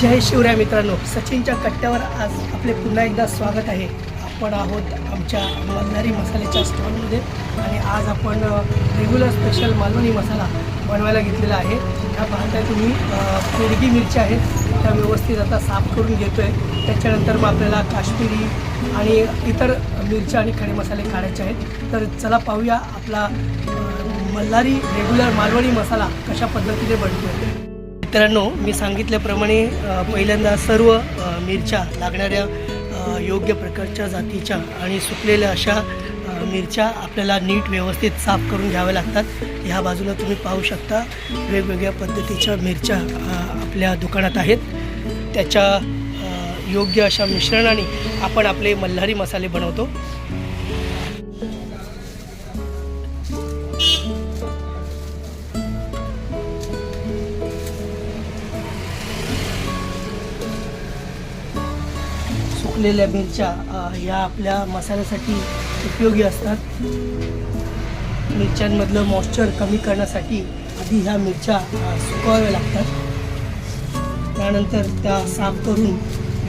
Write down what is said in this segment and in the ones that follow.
जय शिवराय मित्रांनो. सचिनच्या कट्ट्यावर आज आपले पुन्हा एकदा स्वागत आहे. आपण आहोत आमच्या मल्हारी मसाल्याच्या स्टॉलमध्ये आणि आज आपण रेग्युलर स्पेशल मालवणी मसाला बनवायला घेतलेला आहे. ह्या पाहताय तुम्ही अ, मिरच्या आहेत त्या व्यवस्थित आता साफ करून घेतो आहे त्याच्यानंतर मग आपल्याला काश्मीरी आणि इतर मिरच्या आणि खडे मसाले काढायचे आहेत. तर चला पाहूया आपला मल्हारी रेग्युलर मालवणी मसाला कशा पद्धतीने बनतो मित्रांनो मी सांगितल्याप्रमाणे पहिल्यांदा सर्व मिरच्या लागणाऱ्या योग्य प्रकारच्या जातीच्या आणि सुकलेल्या अशा मिरच्या आपल्याला नीट व्यवस्थित साफ करून घ्याव्या लागतात. ह्या बाजूला तुम्ही पाहू शकता वेगवेगळ्या पद्धतीच्या मिरच्या आपल्या दुकानात आहेत. त्याच्या योग्य अशा मिश्रणाने आपण आपले मल्हारी मसाले बनवतो. सुकलेल्या मिरच्या ह्या आपल्या मसाल्यासाठी उपयोगी असतात. मिरच्यांमधलं मॉइश्चर कमी करण्यासाठी आधी ह्या मिरच्या सुकवाव्या लागतात. त्यानंतर त्या साफ करून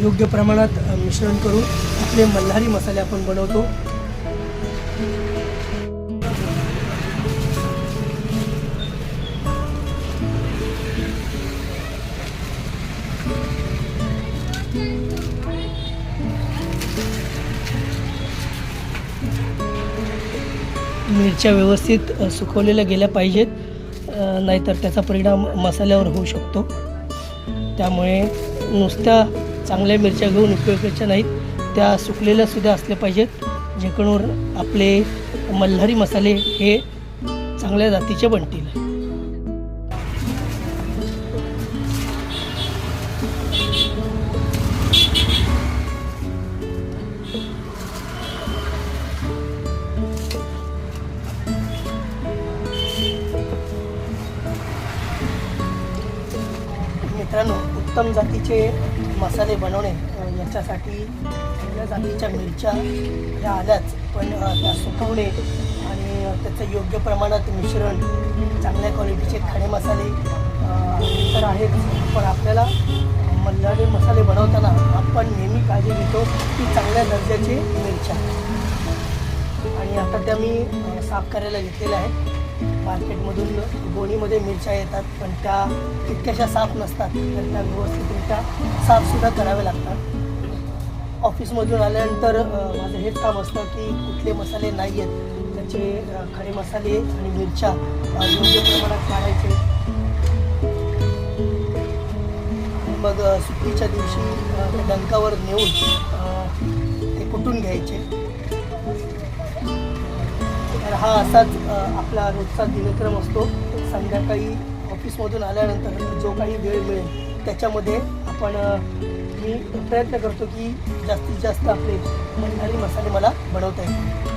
योग्य प्रमाणात मिश्रण करून आपले मल्हारी मसाले आपण बनवतो. मिरच्या व्यवस्थित सुकवलेल्या गेल्या पाहिजेत. नाहीतर त्याचा परिणाम मसाल्यावर होऊ शकतो. त्यामुळे नुसत्या चांगल्या मिरच्या घेऊन उपयोगाच्या नाहीत. त्या सुकलेल्या सुद्धा असल्या पाहिजेत जेणेकरून आपले मल्हारी मसाले हे चांगल्या जातीचे बनतील. मित्रांनो उत्तम जातीचे मसाले बनवणे याच्यासाठी चांगल्या जातीच्या मिरच्या ह्या आल्याच पण त्या सुकवणे आणि त्याचं योग्य प्रमाणात मिश्रण चांगल्या क्वालिटीचे खडे मसाले तर आहेत पण आपल्याला मल्हारी मसाले बनवताना आपण नेहमी काळजी घेतो की चांगल्या दर्जाचे मिरच्या. आणि आता त्या मी साफ करायला घेतलेल्या आहेत. मार्केटमधून गोणीमध्ये मिरच्या येतात पण त्या तितक्याशा साफ नसतात. तर त्या व्यवस्थितरित्या साफसुद्धा कराव्या लागतात. ऑफिसमधून आल्यानंतर माझं हेच काम असतं की कुठले मसाले नाही आहेत त्याचे खडे मसाले आणि मिरच्या योग्य प्रमाणात काढायचे. मग सुट्टीच्या दिवशी डंकावर नेऊन ते कुटून घ्यायचे. तर हा असाच आपला रोजचा दिनक्रम असतो. संध्याकाळी ऑफिसमधून आल्यानंतर जो काही वेळ मिळेल त्याच्यामध्ये आपण मी प्रयत्न करतो की जास्तीत जास्त आपले मल्हारी मसाले मला बनवता येतील.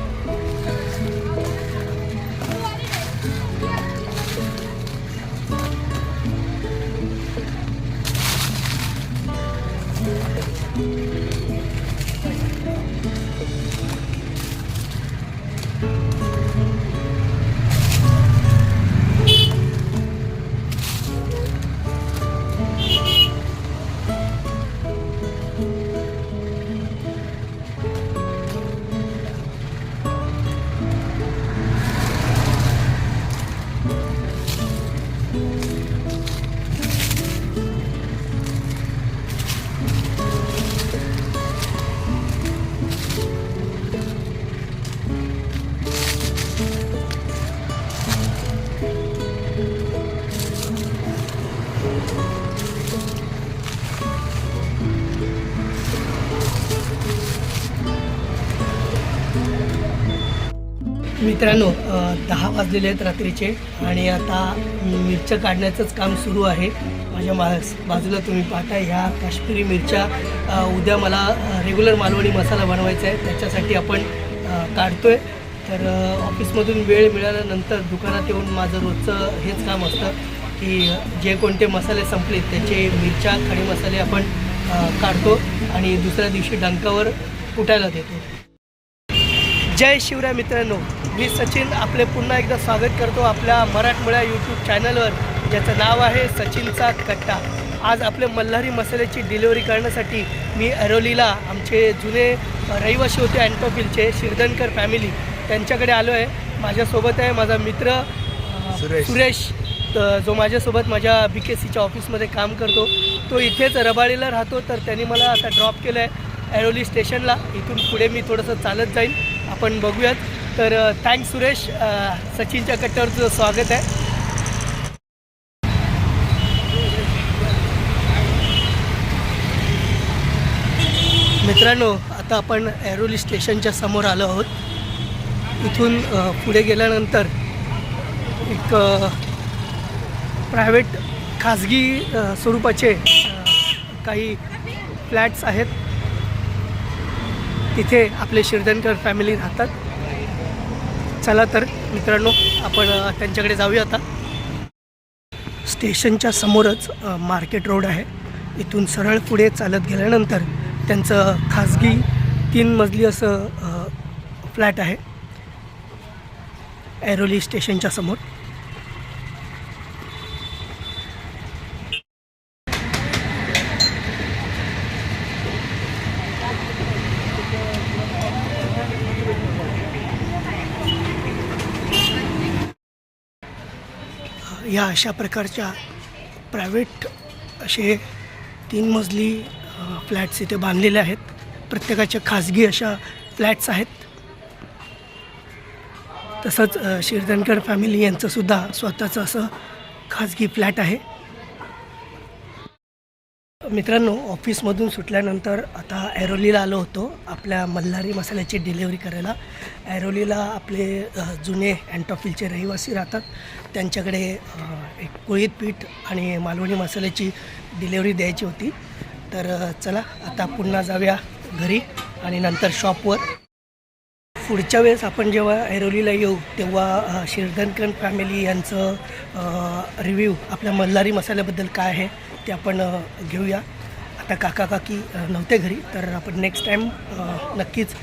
मित्रांनो दहा वाजलेले आहेत रात्रीचे आणि आता मिरच्या काढण्याचंच काम सुरू आहे. माझ्या मा बाजूला तुम्ही पाहता ह्या काश्मीरी मिरच्या उद्या मला रेग्युलर मालवणी मसाला बनवायचा आहे. त्याच्यासाठी आपण काढतो आहे तर ऑफिसमधून वेळ मिळाल्यानंतर दुकानात येऊन माझं रोजचं हेच काम असतं की जे कोणते मसाले संपले त्याचे मिरच्या खडे मसाले आपण काढतो आणि दुसऱ्या दिवशी डंकावर कुटायला देतो. जय शिवराय मित्रांनो मी सचिन आपले पुन्हा एकदा स्वागत करतो आपल्या मराठमोळ्या यूट्यूब चॅनलवर ज्याचं नाव आहे सचिनचा कट्टा. आज आपले मल्हारी मसाल्याची डिलिव्हरी करण्यासाठी मी ऐरोलीला आमचे जुने रहिवासी होते अँटोफिलचे शिरदनकर फॅमिली त्यांच्याकडे आलो आहे. माझ्यासोबत आहे माझा मित्र सुरेश. सुरेश. जो माझ्यासोबत माझ्या बी के सीच्या ऑफिसमध्ये काम करतो. तो इथेच रबाळीला राहतो. तर त्यांनी मला आता ड्रॉप केलं आहे ऐरोली स्टेशनला इथून पुढे मी थोडंसं चालत जाईल आपण बघूयात. तर थँक्स सुरेश. सचिनच्या कट्ट्यावर तुझं स्वागत आहे. मित्रांनो आता आपण एरोली स्टेशनच्या समोर आलो आहोत. इथून पुढे गेल्यानंतर एक प्रायव्हेट खाजगी स्वरूपाचे काही फ्लॅट्स आहेत. तिथे आपले शिरदनकर फॅमिली राहतात. चला तर मित्रांनो आपण त्यांच्याकडे जाऊया आता. स्टेशनच्या समोरच मार्केट रोड आहे. इथून सरळ पुढे चालत गेल्यानंतर त्यांचं खाजगी तीन मजली असं फ्लॅट आहे. ऐरोली स्टेशनच्या समोर. या अशा प्रकारच्या प्रायव्हेट असे तीन मजली फ्लॅट्स इथे बांधलेले आहेत. प्रत्येकाच्या खाजगी अशा फ्लॅट्स आहेत. तसंच शिरदनकर फॅमिली यांचंसुद्धा स्वतःचं असं खाजगी फ्लॅट आहे. मित्रांनो ऑफिसमधून सुटल्यानंतर आता ऐरोलीला आलो होतो आपल्या मल्हारी मसाल्याची डिलेवरी करायला. ऐरोलीला आपले जुने अँटॉफिलचे रहिवासी राहतात. त्यांच्याकडे एक कुळीत पीठ आणि मालवणी मसाल्याची डिलेवरी द्यायची होती. तर चला आता पुन्हा जाऊया घरी आणि नंतर शॉपवर. पुढच्या वेळेस आपण जेव्हा ऐरोलीला येऊ तेव्हा अ, फॅमिली यांचं रिव्ह्यू आपल्या मल्हारी मसाल्याबद्दल काय आहे ते आपण घेऊया. आता काका काकी नव्हते घरी तर आपण नेक्स्ट टाईम नक्कीच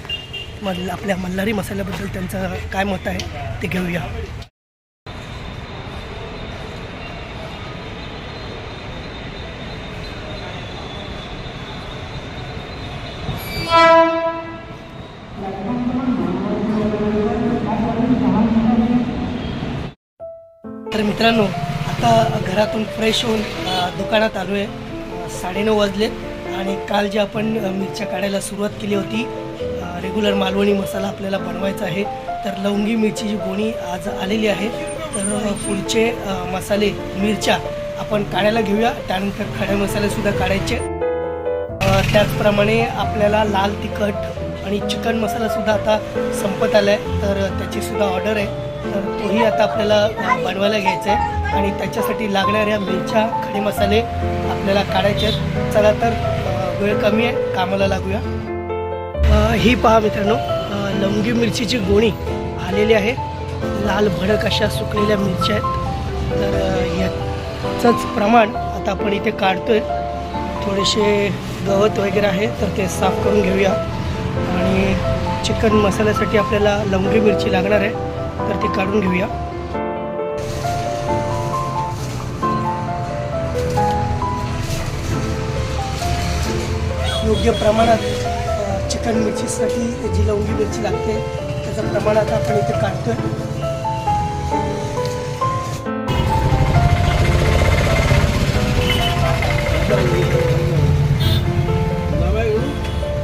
मल आपल्या मल्हारी मसाल्याबद्दल त्यांचं काय मत आहे ते घेऊया. मित्रांनो आता घरातून फ्रेश होऊन दुकानात आलो आहे साडेनऊ वाजलेत आणि काल जे आपण मिरच्या काढायला सुरुवात केली होती रेग्युलर मालवणी मसाला आपल्याला बनवायचा आहे तर लवंगी मिरचीची गोणी आज आलेली आहे. तर पुढचे मसाले मिरच्या आपण काढायला घेऊया. त्यानंतर खडे मसालेसुद्धा काढायचे. त्याचप्रमाणे आपल्याला लाल तिखट आणि चिकन मसालासुद्धा आता संपत आला आहे तर त्याचीसुद्धा ऑर्डर आहे. तर तोही आता आपल्याला बनवायला घ्यायचा आहे आणि त्याच्यासाठी लागणाऱ्या मिरच्या खडे मसाले आपल्याला काढायचे आहेत. चला तर वेळ कमी आहे. कामाला लागूया. ही पहा मित्रांनो अ, लवंगी मिरचीची गोणी आलेली आहे. लाल भडक अशा सुकलेल्या मिरच्या आहेत. तर याचंच प्रमाण आता आपण इथे काढतो आहे थोडेसे गवत वगैरे आहे तर ते साफ करून घेऊया. आणि चिकन मसाल्यासाठी आपल्याला लवंगी मिरची लागणार आहे. तर ते काढून घेऊया. योग्य प्रमाणात चिकन मिरचीसाठी जी लवंगी मिरची लागते त्याचं प्रमाण आता आपण इथे काढतोय.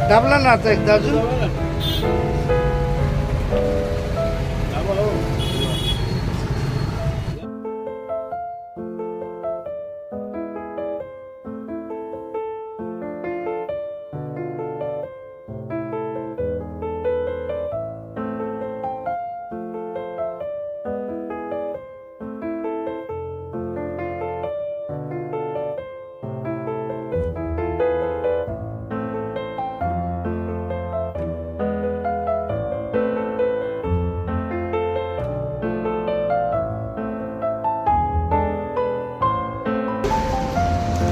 दाबला ना आता एकदा अजून?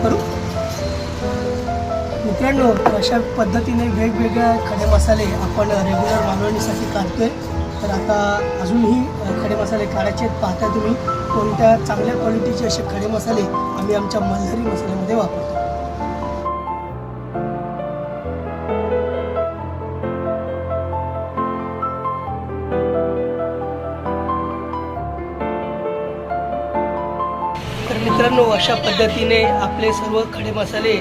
करू? मित्रांनो अशा पद्धतीने वेगवेगळ्या खडे मसाले आपण रेग्युलर मालवणीसाठी काढतोय. तर आता अजूनही खडे मसाले काढायचे आहेत. पाहता तुम्ही कोणत्या चांगल्या क्वालिटीचे असे खडे मसाले आम्ही आमच्या मल्हारी मसाल्यामध्ये वापरतो. मित्रांनो अशा पद्धतीने आपले सर्व खडे मसाले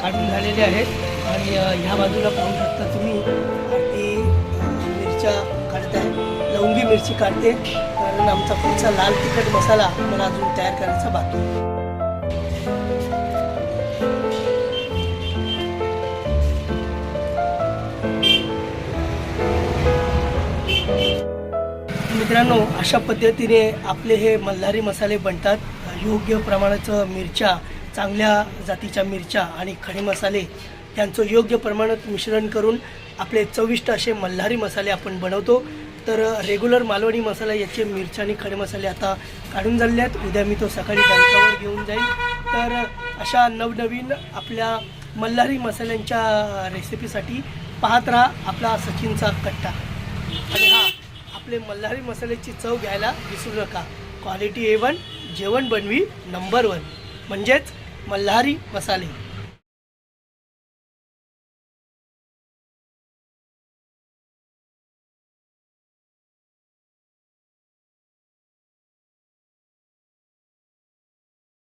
काढून झालेले आहेत. आणि ह्या बाजूला पाहू शकता तुम्ही ती मिरच्या काढताय. लवंगी मिरची काढते कारण आमचा पुढचा लाल तिखट मसाला मला अजून तयार करायचा बाकी मित्रांनो अशा पद्धतीने आपले हे मल्हारी मसाले बनतात. योग्य प्रमाणाचं मिरच्या चांगल्या जातीच्या मिरच्या आणि खडे मसाले त्यांचं योग्य प्रमाणात मिश्रण करून आपले चविष्ट असे मल्हारी मसाले आपण बनवतो. तर रेग्युलर मालवणी मसाला याचे मिरच्या आणि खडे मसाले आता काढून झालेले आहेत उद्या मी तो सकाळी बँकावर घेऊन जाईल तर अशा नवनवीन आपल्या मल्हारी मसाल्यांच्या रेसिपीसाठी पाहत राहा आपला सचिनचा कट्टा. आणि हा आपले मल्हारी मसाल्याची चव घ्यायला विसरू नका. क्वालिटी ए वन जेवण बनवी नंबर वन. म्हणजेच मल्हारी मसाले.